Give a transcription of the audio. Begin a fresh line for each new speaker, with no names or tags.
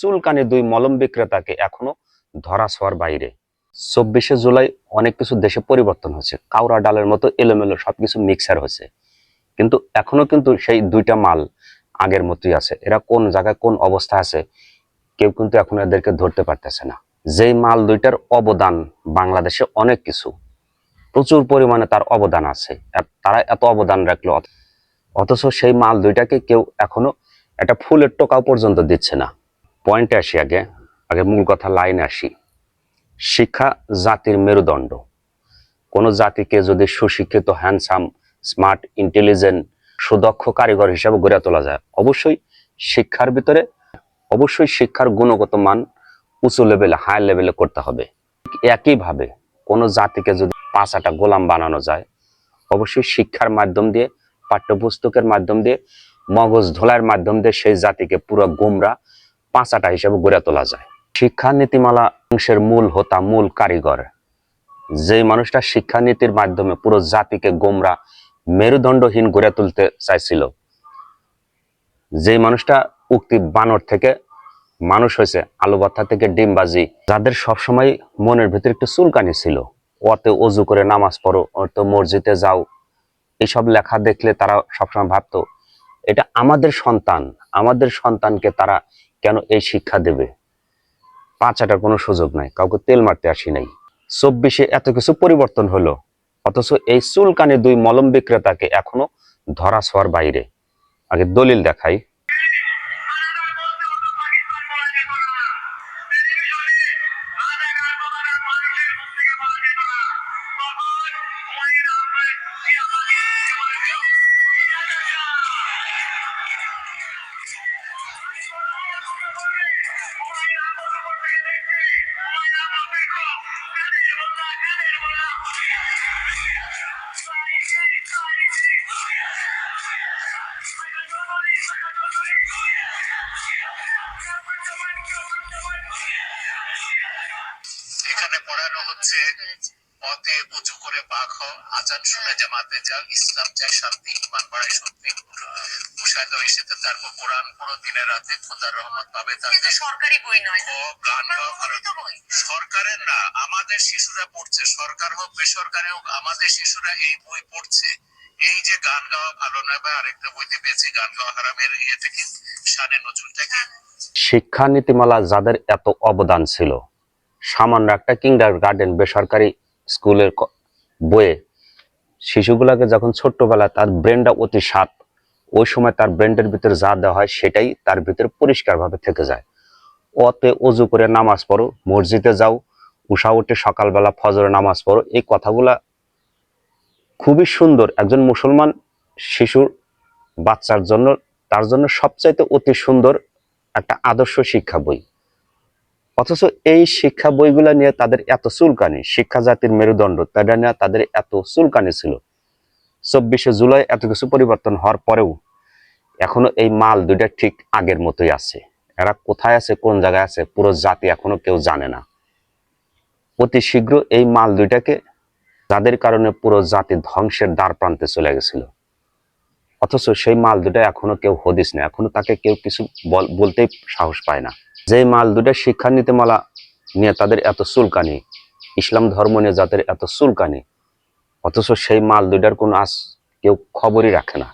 চুলকানি দুই মলম বিক্রেতাকে এখনও ধরা ছোঁয়ার বাইরে। চব্বিশে জুলাই অনেক কিছু দেশে পরিবর্তন হয়েছে। কাউরা ডালের মতো এলোমেলো সবকিছু মিক্সার হয়েছে। কিন্তু এখনও কিন্তু সেই দুইটা মাল আগের মতোই আছে। এরা কোন জায়গায় কোন অবস্থা আছে, কেউ কিন্তু এখন এদেরকে ধরতে পারতেছে না। যেই মাল দুইটার অবদান বাংলাদেশে অনেক কিছু, প্রচুর পরিমাণে তার অবদান আছে। তারা এত অবদান রাখল অথচ সেই মাল দুইটাকে কেউ এখনও একটা ফুলের টোকাও পর্যন্ত দিচ্ছে না। পয়েন্টে আসি আগে। আগে মূল কথা লাইনে আসি। শিক্ষা জাতির মেরুদণ্ড। কোনো জাতিকে যদি সুশিক্ষিত হ্যান্ডসাম স্মার্ট ইন্টেলিজেন্ট সুদক্ষ কারিগর হিসাবে গড়ে তোলা যায়, অবশ্যই শিক্ষার ভিতরে, অবশ্যই শিক্ষার গুণগত মান উঁচু লেভেলে হাই লেভেলে করতে হবে। একইভাবে কোনো জাতিকে যদি পাঁচাটা গোলাম বানানো যায়, অবশ্যই শিক্ষার মাধ্যম দিয়ে, পাঠ্যপুস্তকের মাধ্যম দিয়ে, মগজ ধোলার মাধ্যম দিয়ে সেই জাতিকে পুরো গুমরা পাঁচাটা হিসেবে গড়ে তোলা যায়। শিক্ষা নীতিমালা অংশের মূল হোতা, মূল কারিগর। যে মানুষটা শিক্ষানীতির মাধ্যমে পুরো জাতিকে গোমরা, মেরুদণ্ডহীন গড়ে তুলতে চাইছিল যে মানুষটা উক্তি বানর থেকে মানুষ হয়েছে, আলু ভর্তা থেকে ডিমবাজি যাদের সবসময় মনের ভিতরে একটু চুলকানি ছিল ওতে অজু করে নামাজ পড়ো তো মসজিদে যাও এইসব লেখা দেখলে তারা সবসময় ভাবতো এটা আমাদের সন্তান, আমাদের সন্তানকে তারা কেন এই শিক্ষা দেবে? পাঁচাটার কোনো সুযোগ নাই, কাউকে তেল মারতে আসি নাই। চব্বিশে এত কিছু পরিবর্তন হলো, অথচ এই চুলকানি দুই মলম বিক্রেতাকে এখনও ধরা ছোঁয়ার বাইরে। আগে দলিল দেখাই।
পড়ানো হচ্ছে। পথে উঁচু করে বাঘ হও। আজান শুনে জামাতে যাও। ইসলাম চাই শান্তি ইমান বাড়াই শক্তি মুশাহিদ এসেতে তারপর কোরআন পড়ো। দিনে রাতে খোদার রহমত পাবে তাতে
সরকারি বই নয়
গান সরকারের না আমাদের শিশুরা পড়ছে। সরকার হোক বেসরকারি হোক আমাদের শিশুরা এই বই পড়ছে। এই যে গান গাওয়া ভালো নয় বা আরেকটা বইতে পেয়েছি। গান গাওয়া হারামের ইয়ে থেকে সানে নজরুলটা কি?
শিক্ষা নীতিমালা যাদের এত অবদান ছিল সামান্য একটা কিন্ডার গার্ডেন বেসরকারি স্কুলের বইয়ে শিশুগুলাকে যখন ছোট্টবেলা তার ব্রেনটা অতি সাপ, ওই সময় তার ব্রেন্ডের ভিতরে যা দেওয়া হয় সেটাই তার ভিতরে পরিষ্কারভাবে থেকে যায়। অতে অজু করে নামাজ পড়ো, মসজিদে যাও, উষা উঠে সকালবেলা ফজরে নামাজ পড়ো, এই কথাগুলা খুবই সুন্দর। একজন মুসলমান শিশুর বাচ্চার জন্য, তার জন্য সবচাইতে অতি সুন্দর একটা আদর্শ শিক্ষা বই। অথচ এই শিক্ষা বইগুলা নিয়ে তাদের এত চুলকানি শিক্ষা জাতির মেরুদণ্ড, তাদের নিয়ে তাদের এত চুলকানি ছিল। চব্বিশে জুলাই এত কিছু পরিবর্তন হওয়ার পরেও এখনও এই মাল দুইটা ঠিক আগের মতোই আছে। এরা কোথায় আছে, কোন জায়গায় আছে, পুরো জাতি এখনও কেউ জানে না। অতি শীঘ্র এই মাল দুইটাকে যাদের কারণে পুরো জাতি ধ্বংসের দ্বার প্রান্তে চলে গেছিল। অথচ সেই মাল দুটো এখনও কেউ হদিস না, এখনও তাকে কেউ কিছু বল- বলতেই সাহস পায় না। যে মাল দুটা শিক্ষা মালা নিয়ে তাদের এত চুলকানি, ইসলাম ধর্ম নিয়ে যাদের এত চুলকানি, অথচ সেই মাল দুটার কোনো আজ কেউ খবরই রাখে না।